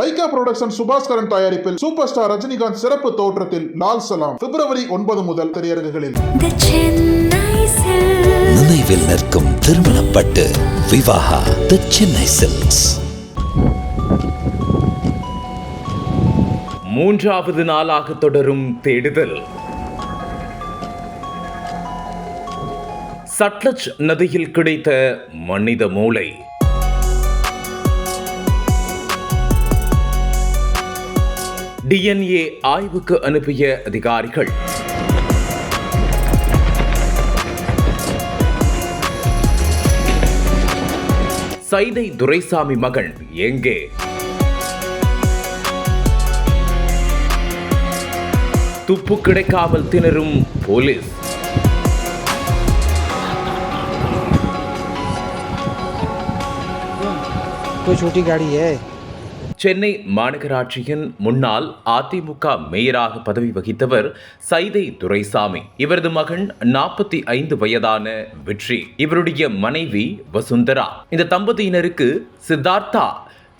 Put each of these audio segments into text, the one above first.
Lyca production Subaskaran தயாரிப்பில் super star Rajinikanth சிறப்பு தோற்றத்தில் லால் சலாம். பிப்ரவரி ஒன்பது முதல் திரையரங்குகளில். நினைவில் நிற்கும் திருமணப்பட்டு விவாகா தி சென்னை சில்க்ஸ் மூன்றாவது நாளாக தொடரும் தேடுதல். சட்லஜ் நதியில் கிடைத்த மனித மூளை. டிஎன்ஏ ஆய்வுக்கு அனுப்பிய அதிகாரிகள் சைதை துரைசாமி மகன் எங்கே துப்பு கிடைக்காமல் திணறும் போலீஸ் कोई छोटी गाड़ी है சென்னை மாநகராட்சியின் முன்னாள் அதிமுக மேயராக பதவி வகித்தவர் சைதை துரைசாமி. இவரது மகன் நாற்பத்தி ஐந்து வயதான வெற்றி. இவருடைய மனைவி வசுந்தரா. இந்த தம்பதியினருக்கு சித்தார்த்தா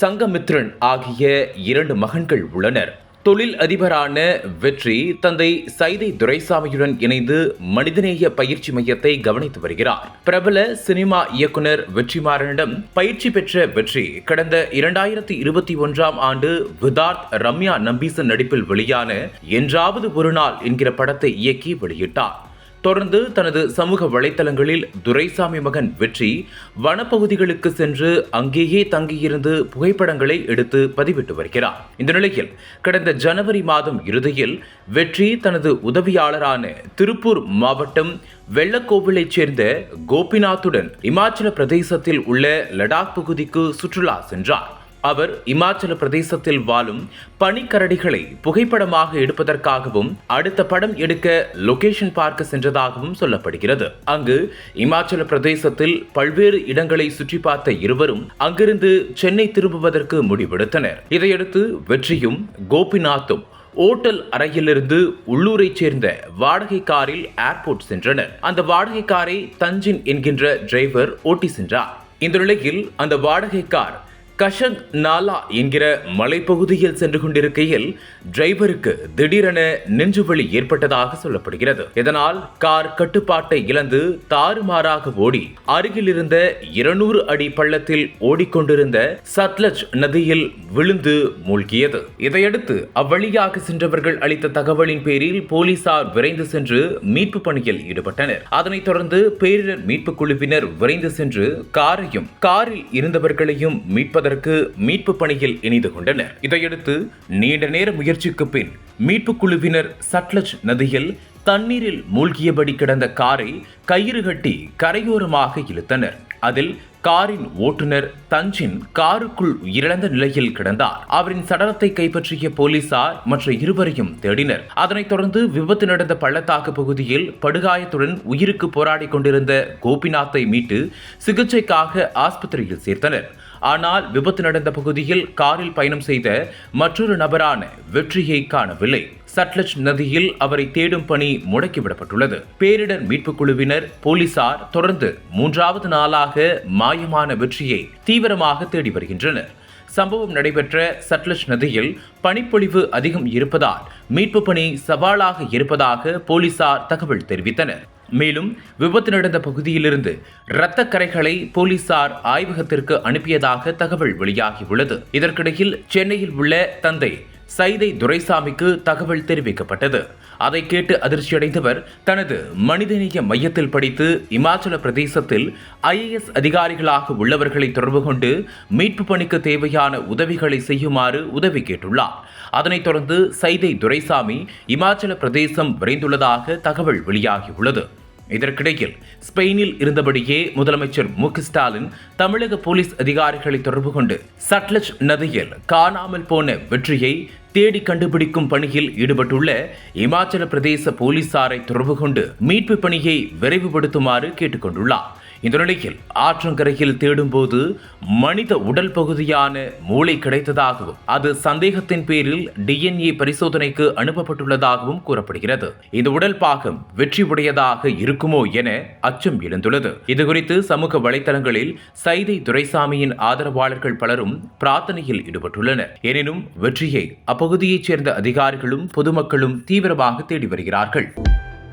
சங்கமித்ரன் ஆகிய இரண்டு மகன்கள் உள்ளனர். தொழில் அதிபரான வெற்றி தந்தை சைதை துரைசாமியுடன் இணைந்து மனிதநேய பயிற்சி மையத்தை கவனித்து வருகிறார். பிரபல சினிமா இயக்குனர் வெற்றிமாறனிடம் பயிற்சி பெற்ற வெற்றி கடந்த இரண்டாயிரத்தி இருபத்தி ஒன்றாம் ஆண்டு விதார்த் ரம்யா நம்பீசன் நடிப்பில் வெளியான என்றாவது ஒரு நாள் என்கிற படத்தை இயக்கி வெளியிட்டார். தொடர்ந்து தனது சமூக வலைத்தளங்களில் துரைசாமி மகன் வெற்றி வனப்பகுதிகளுக்கு சென்று அங்கேயே தங்கியிருந்து புகைப்படங்களை எடுத்து பதிவிட்டு வருகிறார். இந்த நிலையில் கடந்த ஜனவரி மாதம் இறுதியில் வெற்றி தனது உதவியாளரான திருப்பூர் மாவட்டம் வெள்ளக்கோவிலைச் சேர்ந்த கோபிநாத்துடன் இமாச்சல பிரதேசத்தில் உள்ள லடாக் பகுதிக்கு சுற்றுலா சென்றார். அவர் இமாச்சல பிரதேசத்தில் வாழும் பனிக்கரடிகளை புகைப்படமாக எடுப்பதற்காகவும் அடுத்த படம் எடுக்க லொகேஷன் பார்க்க சென்றதாகவும் சொல்லப்படுகிறது. அங்கு இமாச்சல பிரதேசத்தில் பல்வேறு இடங்களை சுற்றி பார்த்த இருவரும் அங்கிருந்து சென்னை திரும்புவதற்கு முடிவெடுத்தனர். இதையடுத்து வெற்றியும் கோபிநாத்தும் ஓட்டல் அறையிலிருந்து உள்ளூரைச் சேர்ந்த வாடகை காரில் ஏர்போர்ட் சென்றனர். அந்த வாடகை காரை தஞ்சின் என்கின்ற டிரைவர் ஓட்டி சென்றார். இந்த நிலையில் அந்த வாடகை கார் கஷங் நாலா என்கிற மலைப்பகுதியில் சென்று கொண்டிருக்கையில் டிரைவருக்கு திடீரென நெஞ்சுவலி ஏற்பட்டதாக சொல்லப்படுகிறது. இதனால் கார் கட்டுப்பாட்டை இழந்து தாறுமாறாக ஓடி அருகில் இருந்த இருநூறு அடி பள்ளத்தில் ஓடிக்கொண்டிருந்த சத்லஜ் நதியில் விழுந்து மூழ்கியது. இதையடுத்து அவ்வழியாக சென்றவர்கள் அளித்த தகவலின் பேரில் போலீசார் விரைந்து சென்று மீட்பு பணியில் ஈடுபட்டனர். அதனைத் தொடர்ந்து பேரிடர் மீட்பு குழுவினர் விரைந்து சென்று காரையும் காரில் இருந்தவர்களையும் மீட்பதற்கு மீட்பு பணியில் இணைந்து கொண்டனர். இதையடுத்து நீண்ட நேர முயற்சிக்கு பின் மீட்பு குழுவினர் சட்லஜ் நதியில் தண்ணீரில் மூழ்கியபடி கிடந்த காரை கயிறு கட்டி கரையோரமாக இழுத்தனர். அதில் காரின் ஓட்டுநர் தஞ்சின் காருக்குள் உயிரிழந்த நிலையில் கிடந்தார். அவரின் சடலத்தை கைப்பற்றிய போலீசார் மற்ற இருவரையும் தேடினர். அதனைத் தொடர்ந்து விபத்து நடந்த பள்ளத்தாக்கு பகுதியில் படுகாயத்துடன் உயிருக்கு போராடி கொண்டிருந்த கோபிநாத்தை மீட்டு சிகிச்சைக்காக ஆஸ்பத்திரியில் சேர்த்தனர். ஆனால் விபத்து நடந்த பகுதியில் காரில் பயணம் செய்த மற்றொரு நபரான வெற்றியை காணவில்லை. சட்லஜ் நதியில் அவரை தேடும் பணி முடக்கிவிடப்பட்டுள்ளது. பேரிடர் மீட்புக் குழுவினர் போலீசார் தொடர்ந்து மூன்றாவது நாளாக மாயமான வெற்றியை தீவிரமாக தேடி வருகின்றனர். சம்பவம் நடைபெற்ற சட்லஜ் நதியில் பனிப்பொழிவு அதிகம் இருப்பதால் மீட்பு பணி சவாலாக இருப்பதாக போலீசார் தகவல் தெரிவித்தனர். மேலும் விபத்து நடந்த பகுதியிலிருந்து இரத்த கரைகளை போலீசார் ஆய்வகத்திற்கு அனுப்பியதாக தகவல் வெளியாகியுள்ளது. இதற்கிடையில் சென்னையில் உள்ள தந்தை சைதை துரைசாமிக்கு தகவல் தெரிவிக்கப்பட்டது. அதை கேட்டு அதிர்ச்சியடைந்தவர் தனது மனிதநேய மையத்தில் படித்து இமாச்சல பிரதேசத்தில் ஐஏஎஸ் அதிகாரிகளாக உள்ளவர்களை தொடர்பு கொண்டு மீட்பு பணிக்கு தேவையான உதவிகளை செய்யுமாறு உதவி கேட்டுள்ளார். அதனைத் தொடர்ந்து சைதை துரைசாமி இமாச்சல பிரதேசம் விரைந்துள்ளதாக தகவல் வெளியாகியுள்ளது. இதற்கிடையில் ஸ்பெயினில் இருந்தபடியே முதலமைச்சர் மு ஸ்டாலின் தமிழக போலீஸ் அதிகாரிகளை தொடர்பு கொண்டு சட்லஜ் நதியில் காணாமல் போன வெற்றியை தேடி கண்டுபிடிக்கும் பணியில் ஈடுபட்டுள்ள இமாச்சல பிரதேச போலீசாரை தொடர்பு கொண்டு மீட்பு பணியை விரைவுபடுத்துமாறு கேட்டுக்கொண்டுள்ளார். இந்த நிலையில் ஆற்றங்கரையில் தேடும்போது மனித உடல் பகுதியான மூளை கிடைத்ததாகவும் அது சந்தேகத்தின் பேரில் டிஎன்ஏ பரிசோதனைக்கு அனுப்பப்பட்டுள்ளதாகவும் கூறப்படுகிறது. இந்த உடல் பாகம் வெற்றி உடையதாக இருக்குமோ என அச்சம் எழுந்துள்ளது. இதுகுறித்து சமூக வலைதளங்களில் சைதை துரைசாமியின் ஆதரவாளர்கள் பலரும் பிரார்த்தனையில் ஈடுபட்டுள்ளனர். எனினும் வெற்றியை அப்பகுதியைச் சேர்ந்த அதிகாரிகளும் பொதுமக்களும் தீவிரமாக தேடி வருகிறார்கள்.